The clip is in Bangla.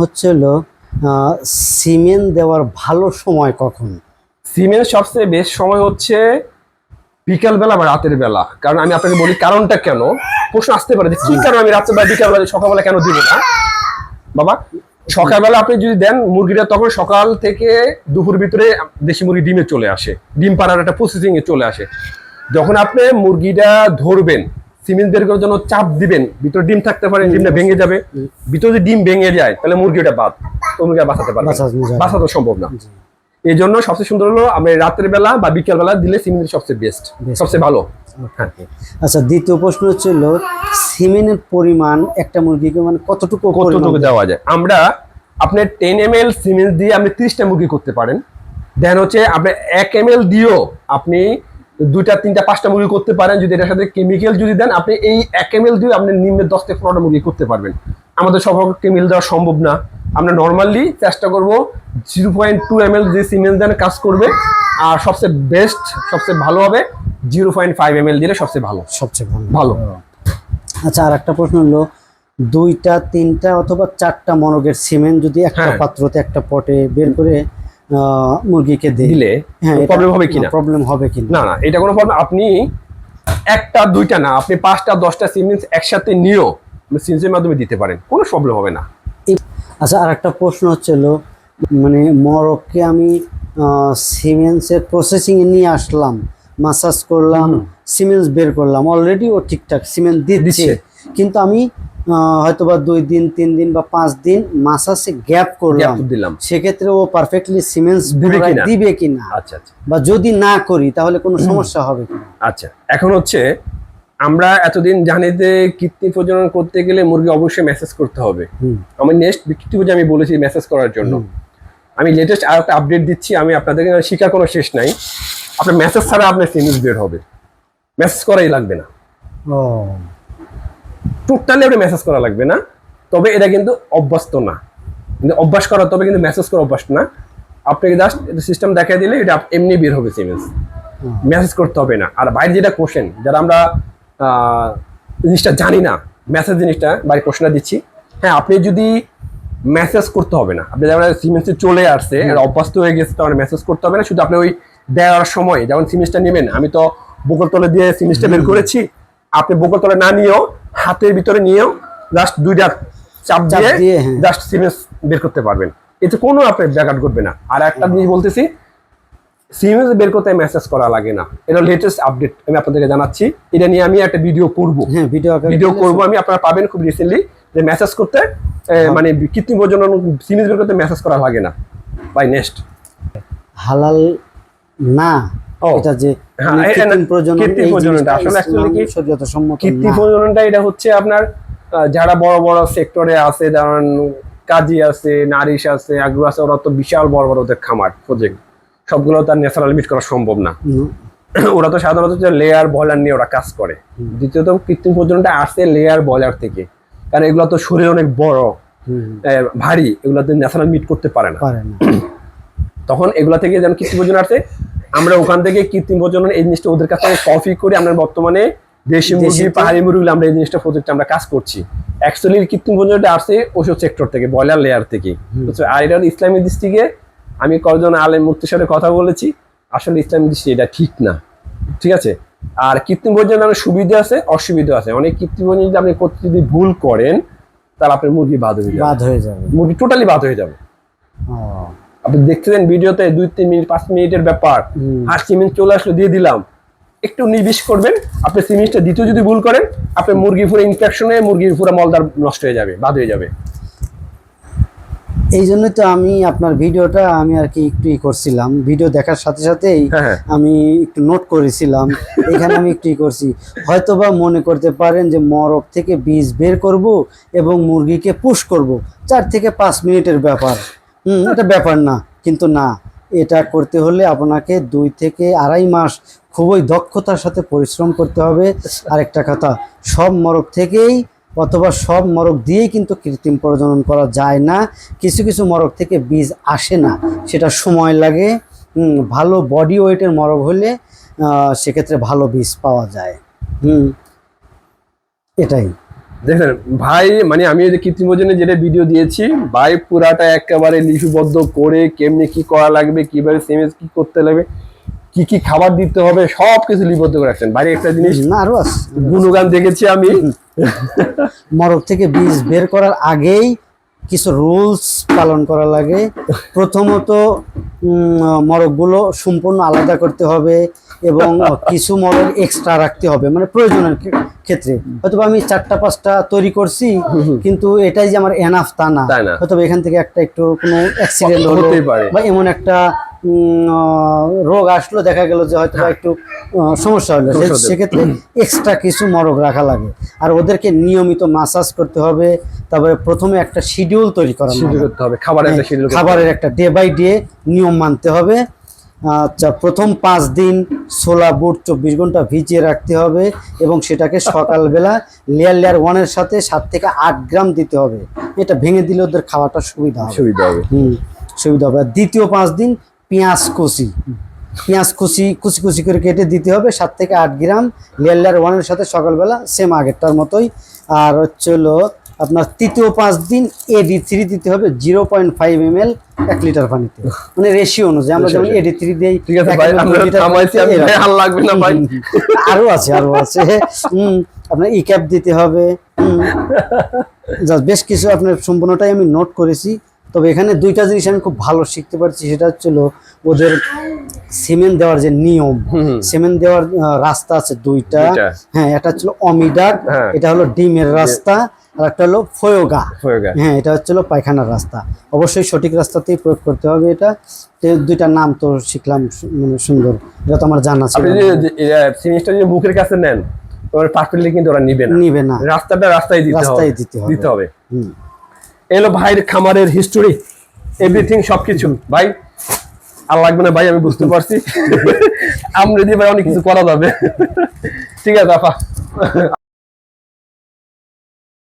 হচ্ছে হলো সিমেন্ট দেওয়ার ভালো সময় কখন? সিমেন্ট সবচেয়ে বেস্ট সময় হচ্ছে বিকাল বেলা বা রাতের বেলা। কারণ আমি আপনাকে বলি কারণটা কেন? প্রশ্ন আসতে পারে যে কি কারণ আমি রাত্রে বেলা সকালবেলা কেন দিব না? বাবা সকালবেলা আপনি যদি দেন মুরগিটা তখন সকাল থেকে দুপুর ভিতরে দেশি মুরগি ডিমে চলে আসে। ডিম পাড়ার একটা প্রসেসিং এ চলে আসে। যখন আপনি মুরগিটা ধরবেন সিমেন্ট বের করার জন্য চাপ দিবেন ভিতরে ডিম থাকতে পারে ডিমটা ভেঙে যাবে। ভিতরে যদি ডিম ভেঙে যায় তাহলে মুরগিটা বাদ তো মুরগি বাঁচাতে পারবে। বাঁচানো সম্ভব না। এই জন্য সবচেয়ে সুন্দর হলো আমরা রাতের বেলা বা বিকেল বেলা দিলে সিমেন্ট সবচেয়ে বেস্ট সবচেয়ে ভালো। আচ্ছা দ্বিতীয় প্রশ্ন হচ্ছে হলো সিমেন্টের পরিমাণ একটা মুরগিকে মানে কতটুকু কতটুকু দেওয়া যায়? আমরা আপনি টেন এম এল সিমেন্ট দিয়ে আপনি ত্রিশটা মুরগি করতে পারেন। দেন হচ্ছে আপনি এক এম এল দিয়েও আপনি দুইটা তিনটা পাঁচটা মুরগি করতে পারেন যদি এটার সাথে কেমিক্যাল যদি দেন আপনি এই এক এম এল দিয়ে আপনি নিম্নে দশ থেকে পনেরোটা মুরগি করতে পারবেন। আমাদের সব কেমিক্যাল দেওয়া সম্ভব না। আমরা নর্মালি চেষ্টা করব zero point two M L যে সিমেন্ট দেন কাজ করবে আর সবচেয়ে বেস্ট সবচেয়ে ভালো হবে zero point five M L দিলে সবচেয়ে ভালো। সবচেয়ে ভালো। ভালো। আচ্ছা আর একটা প্রশ্ন হলো দুইটা তিনটা অথবা চারটা মরগের সিমেন্ট যদি একটা হ্যাঁ। পাত্রতে একটা পটে বের করে মুরগিকে দিলে হ্যাঁ প্রবলেম হবে কিনা? প্রবলেম হবে কিনা? না না এটা কোনো প্রবলেম আপনি একটা দুইটা না আপনি পাঁচটা দশটা সিমেন্স একসাথে নিয়েও সিমেন্সের মাধ্যমে দিতে পারেন কোনো প্রবলেম হবে না। আচ্ছা আর একটা প্রশ্ন হচ্ছে মানে মরককে আমি সিমেন্সের প্রসেসিংয়ে নিয়ে আসলাম মাসাজ করলাম সিমেন্স বের করলাম অলরেডি ও ঠিকঠাক সিমেন্ট দিচ্ছে। দিচ্ছে। কিন্তু আমি আহ, হয়তোবা দুই দিন তিন দিন বা পাঁচ দিন মাসাজে গ্যাপ করলাম। দিলাম। সেক্ষেত্রে ও পারফেক্টলি সিমেন্স দিবে কিনা? আচ্ছা আচ্ছা। বা যদি না করি তাহলে কোনো সমস্যা হবে কিনা? আচ্ছা এখন হচ্ছে আমরা এতদিন জানি যে কৃত্রিম প্রজনন করতে গেলে মুরগি অবশ্যই মেসেজ করতে হবে। আমার নেক্সট কৃত্রিম প্রজনন আমি বলেছি মেসেজ করার জন্য। আমি লেটেস্ট আর একটা আপডেট দিচ্ছি আমি আপনাদেরকে শিকার কোনো শেষ নাই। আপনার মেসেজ ছাড়া আপনার সিমেন্স বের হবে। মেসেজ করাই লাগবে না। ও। টোটালি আপনি মেসেজ করা লাগবে না। তবে এটা কিন্তু অভ্যস্ত না। কিন্তু অভ্যাস করা তবে কিন্তু মেসেজ করা অভ্যাস না। আপনাকে জাস্ট সিস্টেম দেখাই দিলে এটা এমনি বের হবে সিমেন্স মেসেজ করতে হবে না। আর বাইরে যেটা কোশ্চেন যারা আমরা জিনিসটা জানি না মেসেজ জিনিসটা বাইরে কোশ্চেনটা দিচ্ছি। হ্যাঁ আপনি যদি মেসেজ করতে হবে না আপনি যেমন সিমেন্সে চলে আসছে এটা অভ্যস্ত হয়ে গেছে তখন মেসেজ করতে হবে না। শুধু আপনি ওই দেওয়ার সময় যেমন সিমেন্সটা নেবেন আমি তো বকল তলে দিয়ে সিমেন্সটা বের করেছি আপনি বকল তলে না নিয়েও হাতের ভিতরে নিয়েও জাস্ট দুইটা চাপ দিয়ে দিয়ে, হ্যাঁ। জাস্ট সিমেন্স বের করতে পারবেন। এতে কোনো আপনার ব্যাঘাত ঘটবে না। আর একটা জিনিস বলতেছি সিমেন্স বের করতে মেসেজ করা লাগে না। এটা লেটেস্ট আপডেট আমি আপনাদেরকে জানাচ্ছি। এটা নিয়ে আমি একটা ভিডিও করব। হ্যাঁ ভিডিও ভিডিও করব। আমি আপনারা পাবেন খুব রিসেন্টলি যে মেসেজ করতে মানে কৃত্রিম প্রজনন সিমেন্স বের করতে মেসেজ করা লাগে না। বাই নেক্সট হালাল না। এটা যে হ্যাঁ, এ- এ- কৃত্রিম প্রজনন কৃত্রিম প্রজননটা আসলে actually কি- সম্মত কৃত্রিম প্রজননটা এটা হচ্ছে আপনার যারা বড় বড় সেক্টরে আছে যেমন কাজী আছে নারিশ আছে আগ্রহ আছে ওরা তো বিশাল বড় বড় ওদের খামার প্রজেক্ট সবগুলো তার ন্যাচারাল মিট করা সম্ভব না। ওরা তো সাধারণত লেয়ার বয়লার নিয়ে ওরা কাজ করে। দ্বিতীয়ত কৃত্রিম প্রজননটা আসছে লেয়ার বয়লার থেকে। কারণ এগুলো তো শরীর অনেক বড় ভারী এগুলোতে ন্যাচারাল মিট করতে পারে না। তখন এগুলা থেকে যেন কৃত্রিম প্রজনন আসে আমরা ওখান থেকে কৃত্রিম প্রজনন এই জিনিসটা ওদের কাছ থেকে কপি করে আমরা বর্তমানে দেশি মুরগি পাহাড়ি মুরগি আমরা এই জিনিসটা প্রজেক্টে আমরা কাজ করছি। অ্যাকচুয়ালি কৃত্রিম প্রজননটা আসছে ওষুধ সেক্টর থেকে ব্রয়লার লেয়ার থেকে। আর এটা ইসলামী দৃষ্টিকে আমি কয়েকজন আলেম মুক্তির সাথে কথা বলেছি। আসলে ইসলামী দৃষ্টি এটা ঠিক না। ঠিক আছে? আর কৃত্রিম প্রজননের সুবিধা আছে অসুবিধা আছে। অনেক কৃত্রিম প্রজনন যদি আপনি করতে যদি ভুল করেন তাহলে আপনার মুরগি বাদ হয়ে যাবে। বাদ হয়ে যাবে। মুরগি টোটালি বাদ হয়ে যাবে। আপনি দেখতেছেন ভিডিওতে দুই তিন মিনিট পাঁচ মিনিটের ব্যাপার। আর সিমেন্ট চলে আসলো দিয়ে দিলাম। একটু নিবিশ করবেন আপনি সিমেন্টটা দ্বিতীয় যদি ভুল করেন আপনি মুরগি পুরো ইনফেকশনে মুরগির পুরো মলদার নষ্ট হয়ে যাবে বাদ হয়ে যাবে। এই জন্যই তো আমি আপনার ভিডিওটা আমি আর কি একটু ই করছিলাম। ভিডিও দেখার সাথে সাথেই হ্যাঁ, হ্যাঁ। আমি একটু নোট করেছিলাম। এখানে আমি একটু ই করছি। হয়তোবা মনে করতে পারেন যে মরক থেকে বীজ বের করব এবং মুরগিকে পুশ করব। চার থেকে পাঁচ মিনিটের ব্যাপার। এটা ব্যাপার না। কিন্তু না, এটা করতে হলে আপনাকে দুই থেকে আড়াই মাস খুবই দক্ষতার সাথে পরিশ্রম করতে হবে। আরেকটা কথা, সব মরক থেকেই অথবা সব মরক দিয়েই কিন্তু কৃত্রিম প্রজনন করা যায় না। কিছু কিছু মরক থেকে বীজ আসে না, সেটা সময় লাগে। ভালো বডি ওয়েটের মরক হলে সেক্ষেত্রে ভালো বীজ পাওয়া যায়। হুম, এটাই। দেখেন ভাই মানে আমি ওই যে কৃত্রিম ওজনে যেটা ভিডিও দিয়েছি ভাই পুরাটা একেবারে লিপিবদ্ধ করে কেমনি কি করা লাগবে কীভাবে সিমেন্স কি করতে লাগবে কি কি খাবার দিতে হবে সব কিছু লিপিবদ্ধ করে রাখছেন। ভাই একটা জিনিস না আরও গুণগান দেখেছি আমি। মরক থেকে বীজ বের করার আগেই কিছু রুলস পালন করা লাগে। প্রথমত মরকগুলো সম্পূর্ণ আলাদা করতে হবে। এবং কিছু মরক এক্সট্রা রাখতে হবে মানে প্রয়োজনের ক্ষেত্রে। হয়তো আমি চারটা পাঁচটা তৈরি করছি কিন্তু এটাই যে আমার এনাফ তা না। হয়তো এখান থেকে একটা একটু কোনো অ্যাক্সিডেন্ট হলো হতেই পারে। বা এমন একটা রোগ আসলো দেখা গেল যে হয়তো বা একটু সমস্যা হলো। সেক্ষেত্রে এক্সট্রা কিছু মরক রাখা লাগে। আর ওদেরকে নিয়মিত মাসাজ করতে হবে তারপরে প্রথমে একটা শিডিউল তৈরি করা শিডিউল করতে হবে খাবারের একটা শিডিউল খাবারের একটা ডে বাই ডে নিয়ম মানতে হবে। আচ্ছা প্রথম পাঁচ দিন ছোলা বুট চব্বিশ ঘণ্টা ভিজিয়ে রাখতে হবে এবং সেটাকে সকালবেলা লেয়ার লেয়ার ওয়ানের সাথে সাত থেকে আট গ্রাম দিতে হবে। এটা ভেঙে দিলে ওদের খাওয়াটা সুবিধা হবে। সুবিধা হবে। হুম সুবিধা হবে। আর দ্বিতীয় পাঁচ দিন পেঁয়াজ কুচি। পেঁয়াজ কুচি কুচি কুচি করে কেটে দিতে হবে সাত থেকে আট গ্রাম লেয়ার লেয়ার ওয়ানের সাথে সকালবেলা সেম আগেরটার মতোই। আর হচ্ছে হলো আপনার তৃতীয় পাঁচ দিন এডি থ্রি দিতে হবে zero point five M L এক লিটার পানিতে। মানে রেশিও অনুযায়ী আমরা যেমন এডি থ্রি দিই আর আছে আরও আছে। হুম আপনার ই ক্যাপ দিতে হবে। বেশ কিছু আপনার সম্পূর্ণটাই আমি নোট করেছি। তবে এখানে দুইটা জিনিস আমি খুব ভালো শিখতে পারছি সেটা হচ্ছিল ওদের সিমেন্ট দেওয়ার যে নিয়ম সিমেন্ট দেওয়ার রাস্তা আছে দুইটা। হ্যাঁ এটা হচ্ছিল অমিডাক হ্যাঁ। এটা হলো ডিমের রাস্তা আর একটা হলো ফয়োগা। হয়ে গেছে হ্যাঁ এটা হচ্ছিল পায়খানার রাস্তা। অবশ্যই সঠিক রাস্তাতেই প্রয়োগ করতে হবে এটা। দুইটা নাম তো শিখলাম মানে সুন্দর। এটা তো আমার জানা ছিল যে যদি মুখের কাছে নেন তোমার পারফেক্টলি কিন্তু ওরা নিবে না। নিবে না। রাস্তাটা রাস্তায় দিতে হবে। রাস্তায় দিতে হবে। দিতে হবে। হুম। এলো ভাইয়ের খামারের হিস্টোরি এভরিথিং সবকিছু। ভাই আর লাগবে না ভাই আমি বুঝতে পারছি। আমরা দিয়ে ভাই অনেক কিছু করা যাবে। ঠিক আছে আপা।